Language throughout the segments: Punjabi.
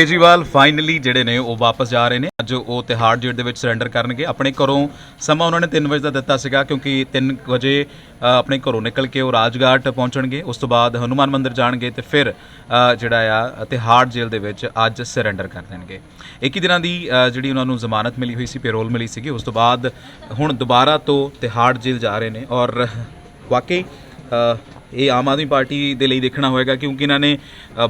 ਕੇਜਰੀਵਾਲ ਫਾਈਨਲੀ ਜਿਹੜੇ ਨੇ ਉਹ ਵਾਪਸ ਜਾ ਰਹੇ ਨੇ। ਅੱਜ ਉਹ ਤਿਹਾੜ ਜੇਲ੍ਹ ਦੇ ਵਿੱਚ ਸਰੈਂਡਰ ਕਰਨਗੇ। ਆਪਣੇ ਘਰੋਂ ਸਮਾਂ ਉਹਨਾਂ ਨੇ 3 ਵਜੇ ਦਾ ਦਿੱਤਾ ਸੀਗਾ ਕਿਉਂਕਿ 3 ਵਜੇ ਆਪਣੇ ਘਰੋਂ ਨਿਕਲ ਕੇ ਉਹ ਰਾਜਘਾਟ ਪਹੁੰਚਣਗੇ। ਉਸ ਤੋਂ ਬਾਅਦ ਹਨੂਮਾਨ ਮੰਦਿਰ ਜਾਣਗੇ ਤੇ ਫਿਰ ਜਿਹੜਾ ਆ, ਤਿਹਾੜ ਜੇਲ੍ਹ ਦੇ ਵਿੱਚ ਅੱਜ ਸਰੈਂਡਰ ਕਰ ਦੇਣਗੇ। 21 ਦਿਨਾਂ ਦੀ ਜਿਹੜੀ ਉਹਨਾਂ ਨੂੰ ਜ਼ਮਾਨਤ ਮਿਲੀ ਹੋਈ ਸੀ ਪੈਰੋਲ ਮਿਲੀ ਸੀਗੀ। ਉਸ ਤੋਂ ਬਾਅਦ ਹੁਣ ਦੁਬਾਰਾ ਤੋਂ ਤਿਹਾੜ ਜੇਲ੍ਹ ਜਾ ਰਹੇ ਨੇ ਔਰ ਵਾਕਈ ਇਹ ਆਮ ਆਦਮੀ ਪਾਰਟੀ ਦੇ ਲਈ ਦੇਖਣਾ ਹੋਏਗਾ ਕਿਉਂਕਿ ਇਹਨਾਂ ਨੇ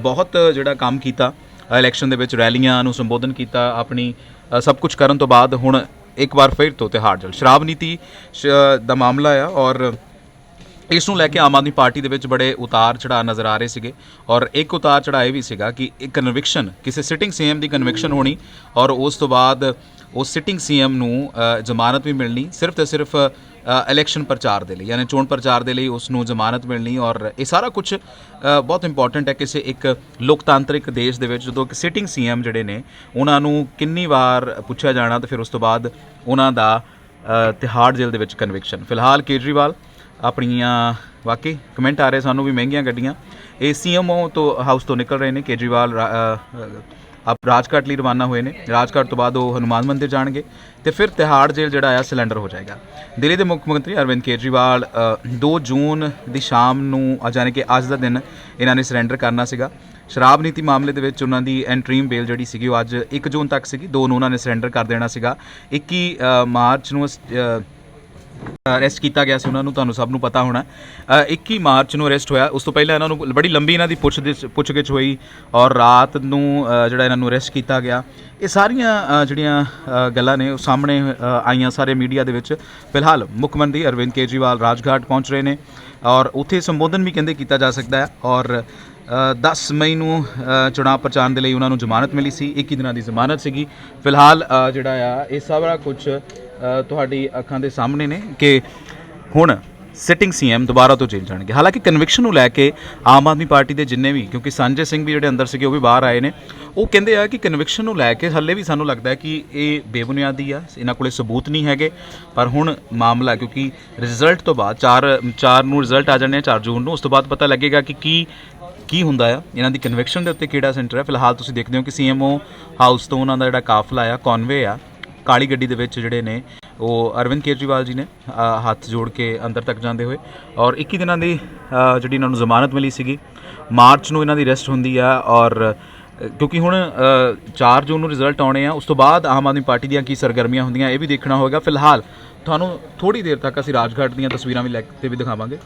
ਬਹੁਤ ਜਿਹੜਾ ਕੰਮ ਕੀਤਾ। ਇਲੈਕਸ਼ਨ ਦੇ ਵਿੱਚ ਰੈਲੀਆਂ ਨੂੰ ਸੰਬੋਧਨ ਕੀਤਾ, ਆਪਣੀ ਸਭ ਕੁਝ ਕਰਨ ਤੋਂ ਬਾਅਦ ਹੁਣ ਇੱਕ ਵਾਰ ਫਿਰ ਤੋਂ ਤਿਹਾੜ ਜਲ, ਸ਼ਰਾਬ ਨੀਤੀ, ਸ਼- ਦਾ ਮਾਮਲਾ ਆ ਔਰ ਇਸ ਨੂੰ ਲੈ ਕੇ ਆਮ ਆਦਮੀ ਪਾਰਟੀ ਦੇ ਵਿੱਚ ਬੜੇ ਉਤਾਰ ਚੜਾਅ ਨਜ਼ਰ ਆ ਰਹੇ ਸੀਗੇ ਔਰ ਇੱਕ ਉਤਾਰ ਚੜਾਅ ਇਹ ਵੀ ਸੀਗਾ ਕਿ ਇੱਕ ਕਨਵਿਕਸ਼ਨ ਕਿਸੇ ਸਿਟਿੰਗ ਸੀਐਮ ਦੀ ਕਨਵਿਕਸ਼ਨ ਹੋਣੀ ਔਰ ਉਸ ਤੋਂ ਬਾਅਦ ਉਹ ਸਿਟਿੰਗ ਸੀਐਮ ਨੂੰ ਜ਼ਮਾਨਤ ਵੀ ਮਿਲਣੀ, ਸਿਰਫ ਤੇ ਸਿਰਫ ਇਲੈਕਸ਼ਨ ਪ੍ਰਚਾਰ ਦੇ ਲਈ, ਯਾਨੀ ਚੋਣ ਪ੍ਰਚਾਰ ਦੇ ਲਈ ਉਸ ਨੂੰ ਜ਼ਮਾਨਤ ਮਿਲਣੀ ਔਰ ਇਹ ਸਾਰਾ ਕੁਝ ਬਹੁਤ ਇੰਪੋਰਟੈਂਟ ਹੈ ਕਿਸੇ ਇੱਕ ਲੋਕਤਾਂਤਰਿਕ ਦੇਸ਼ ਦੇ ਵਿੱਚ, ਜਦੋਂ ਕਿ ਸਿਟਿੰਗ ਸੀਐਮ ਜਿਹੜੇ ਨੇ, ਉਹਨਾਂ ਨੂੰ ਕਿੰਨੀ ਵਾਰ ਪੁੱਛਿਆ ਜਾਣਾ ਤੇ ਫਿਰ ਉਸ ਤੋਂ ਬਾਅਦ ਉਹਨਾਂ ਦਾ ਤਿਹਾੜ ਜੇਲ੍ਹ ਦੇ ਵਿੱਚ ਕਨਵਿਕਸ਼ਨ ਫਿਲਹਾਲ ਕੇਜਰੀਵਾਲ, ਆਪਣੀਆਂ ਵਾਕਈ ਕਮੈਂਟ ਆ ਰਹੇ, ਸਾਨੂੰ ਵੀ ਮਹਿੰਗੀਆਂ ਗੱਡੀਆਂ। ਇਹ ਸੀਐਮਓ ਤੋਂ ਹਾਊਸ ਤੋਂ ਨਿਕਲ ਰਹੇ ਨੇ, ਕੇਜਰੀਵਾਲ, ਰਾ- ਆਪ ਰਾਜਘਾਟ ਲਈ ਰਵਾਨਾ ਹੋਏ ਨੇ। ਰਾਜਘਾਟ ਤੋਂ ਬਾਅਦ ਉਹ ਹਨੂਮਾਨ ਮੰਦਿਰ ਜਾਣਗੇ ਤੇ ਫਿਰ ਤਿਹਾੜ ਜੇਲ੍ਹ ਜਿਹੜਾ ਆ ਸਿਲੰਡਰ ਹੋ ਜਾਏਗਾ। ਦਿੱਲੀ ਦੇ ਮੁੱਖ ਮੰਤਰੀ ਅਰਵਿੰਦ ਕੇਜਰੀਵਾਲ ਅ, 2 ਜੂਨ ਦੀ ਸ਼ਾਮ ਨੂੰ ਅ, ਜਾਣੀ ਕਿ ਅੱਜ ਦਾ ਦਿਨ ਇਹਨਾਂ ਨੇ ਸਰੈਂਡਰ ਕਰਨਾ ਸੀਗਾ। ਸ਼ਰਾਬ ਨੀਤੀ ਮਾਮਲੇ ਦੇ ਵਿੱਚ ਉਹਨਾਂ ਦੀ ਐਂਟਰੀਮ ਬੇਲ ਜਿਹੜੀ ਸੀਗੀ ਉਹ ਅੱਜ 1 ਜੂਨ ਤੱਕ ਸੀਗੀ। 2 ਨੂੰ ਉਹਨਾਂ ਨੇ ਸਰੈਂਡਰ ਕਰ ਦੇਣਾ ਸੀਗਾ। 21 ਮਾਰਚ ਨੂੰ ਅਰੈਸਟ ਕੀਤਾ ਗਿਆ ਸੀ ਉਹਨਾਂ ਨੂੰ ਤੁਹਾਨੂੰ ਸਭ ਨੂੰ ਪਤਾ ਹੋਣਾ। ਅ, 21 ਮਾਰਚ ਨੂੰ ਅਰੈਸਟ ਹੋਇਆ। ਉਸ ਤੋਂ ਪਹਿਲਾਂ ਇਹਨਾਂ ਨੂੰ ਬੜੀ ਲੰਬੀ ਇਹਨਾਂ ਦੀ ਪੁੱਛ ਪੁੱਛਗਿੱਛ ਹੋਈ ਔਰ ਰਾਤ ਨੂੰ ਅ, ਜਿਹੜਾ ਇਹਨਾਂ ਨੂੰ ਅਰੈਸਟ ਕੀਤਾ ਗਿਆ। ਇਹ ਸਾਰੀਆਂ ਅ, ਜਿਹੜੀਆਂ ਅ, ਗੱਲਾਂ ਨੇ ਉਹ ਸਾਹਮਣੇ ਅ, ਆਈਆਂ ਸਾਰੇ ਮੀਡੀਆ ਦੇ ਵਿੱਚ। ਫਿਲਹਾਲ ਮੁੱਖ ਮੰਤਰੀ ਅਰਵਿੰਦ ਕੇਜਰੀਵਾਲ ਰਾਜਘਾਟ ਪਹੁੰਚ ਰਹੇ ਨੇ ਔਰ ਉੱਥੇ ਸੰਬੋਧਨ ਵੀ ਕਹਿੰਦੇ ਕੀਤਾ ਜਾ ਸਕਦਾ ਹੈ ਔਰ 10 ਮਈ ਨੂੰ ਅ, ਪ੍ਰਚਾਰ ਦੇ ਲਈ ਉਹਨਾਂ ਨੂੰ ਜ਼ਮਾਨਤ ਮਿਲੀ ਸੀ 21 ਦਿਨਾਂ ਦੀ ਜ਼ਮਾਨਤ ਸੀਗੀ। ਫਿਲਹਾਲ ਜਿਹੜਾ ਆ ਇਹ ਸਾਰਾ ਕੁਝ ਤੁਹਾਡੀ ਅੱਖਾਂ ਦੇ ਸਾਹਮਣੇ ਨੇ ਕਿ ਹੁਣ ਸਿਟਿੰਗ ਸੀਐਮ ਦੁਬਾਰਾ ਤੋਂ ਜੇਲ੍ਹ ਜਾਣਗੇ। ਹਾਲਾਂਕਿ ਕਨਵਿਕਸ਼ਨ ਨੂੰ ਲੈ ਕੇ ਆਮ ਆਦਮੀ ਪਾਰਟੀ ਦੇ ਜਿੰਨੇ ਵੀ ਕਿਉਂਕਿ ਸੰਜੇ ਸਿੰਘ ਵੀ ਜਿਹੜੇ ਅੰਦਰ ਸੀਗੇ ਉਹ ਵੀ ਬਾਹਰ ਆਏ ਨੇ। ਉਹ ਕਹਿੰਦੇ ਆ ਕਿ ਕਨਵਿਕਸ਼ਨ ਨੂੰ ਲੈ ਕੇ ਹੱਲੇ ਵੀ ਸਾਨੂੰ ਲੱਗਦਾ ਹੈ ਕਿ ਇਹ ਬੇਬੁਨਿਆਦੀ ਆ ਇਹਨਾਂ ਕੋਲੇ ਸਬੂਤ ਨਹੀਂ ਹੈਗੇ। ਪਰ ਹੁਣ ਮਾਮਲਾ ਕਿਉਂਕਿ ਰਿਜ਼ਲਟ ਤੋਂ ਬਾਅਦ 4 4 ਨੂੰ ਰਿਜ਼ਲਟ ਆ ਜਾਣੇ ਆ 4 ਜੂਨ ਨੂੰ ਉਸ ਤੋਂ ਬਾਅਦ ਪਤਾ ਲੱਗੇਗਾ ਕਿ ਕੀ ਕੀ ਹੁੰਦਾ ਆ? ਇਹਨਾਂ ਦੀ ਕਨਵੈਕਸ਼ਨ ਦੇ ਉੱਤੇ ਕਿਹੜਾ ਸੈਂਟਰ ਹੈ ਫਿਲਹਾਲ ਤੁਸੀਂ ਦੇਖਦੇ ਹੋ ਕਿ ਸੀਐਮਓ ਹਾਊਸ ਤੋਂ ਉਹਨਾਂ ਦਾ ਜਿਹੜਾ ਕਾਫਲਾ ਆ ਕਨਵੇ ਆ ਕਾਲੀ ਗੱਡੀ ਦੇ ਵਿੱਚ ਜਿਹੜੇ ਨੇ ਉਹ ਅਰਵਿੰਦ ਕੇਜਰੀਵਾਲ ਜੀ ਨੇ ਹੱਥ ਜੋੜ ਕੇ ਅੰਦਰ ਤੱਕ ਜਾਂਦੇ ਹੋਏ ਔਰ 21 ਦਿਨਾਂ ਦੀ ਜਿਹੜੀ ਇਹਨਾਂ ਨੂੰ ਜ਼ਮਾਨਤ ਮਿਲੀ ਸੀਗੀ ਮਾਰਚ ਨੂੰ ਇਹਨਾਂ ਦੀ ਅਰੈਸਟ ਹੁੰਦੀ ਆ ਔਰ ਕਿਉਂਕਿ ਹੁਣ ਅ, 4 ਜੂਨ ਨੂੰ ਰਿਜ਼ਲਟ ਆਉਣੇ ਆ ਉਸ ਤੋਂ ਬਾਅਦ ਆਮ ਆਦਮੀ ਪਾਰਟੀ ਦੀਆਂ ਕੀ ਸਰਗਰਮੀਆਂ ਹੁੰਦੀਆਂ ਇਹ ਵੀ ਦੇਖਣਾ ਹੋਵੇਗਾ। ਫਿਲਹਾਲ ਤੁਹਾਨੂੰ ਥੋੜੀ ਦੇਰ ਤੱਕ ਅਸੀਂ ਰਾਜਘਾਟ ਦੀਆਂ ਤਸਵੀਰਾਂ ਵੀ ਲੈ ਕੇ ਵੀ ਦਿਖਾਵਾਂਗੇ। ਕਿ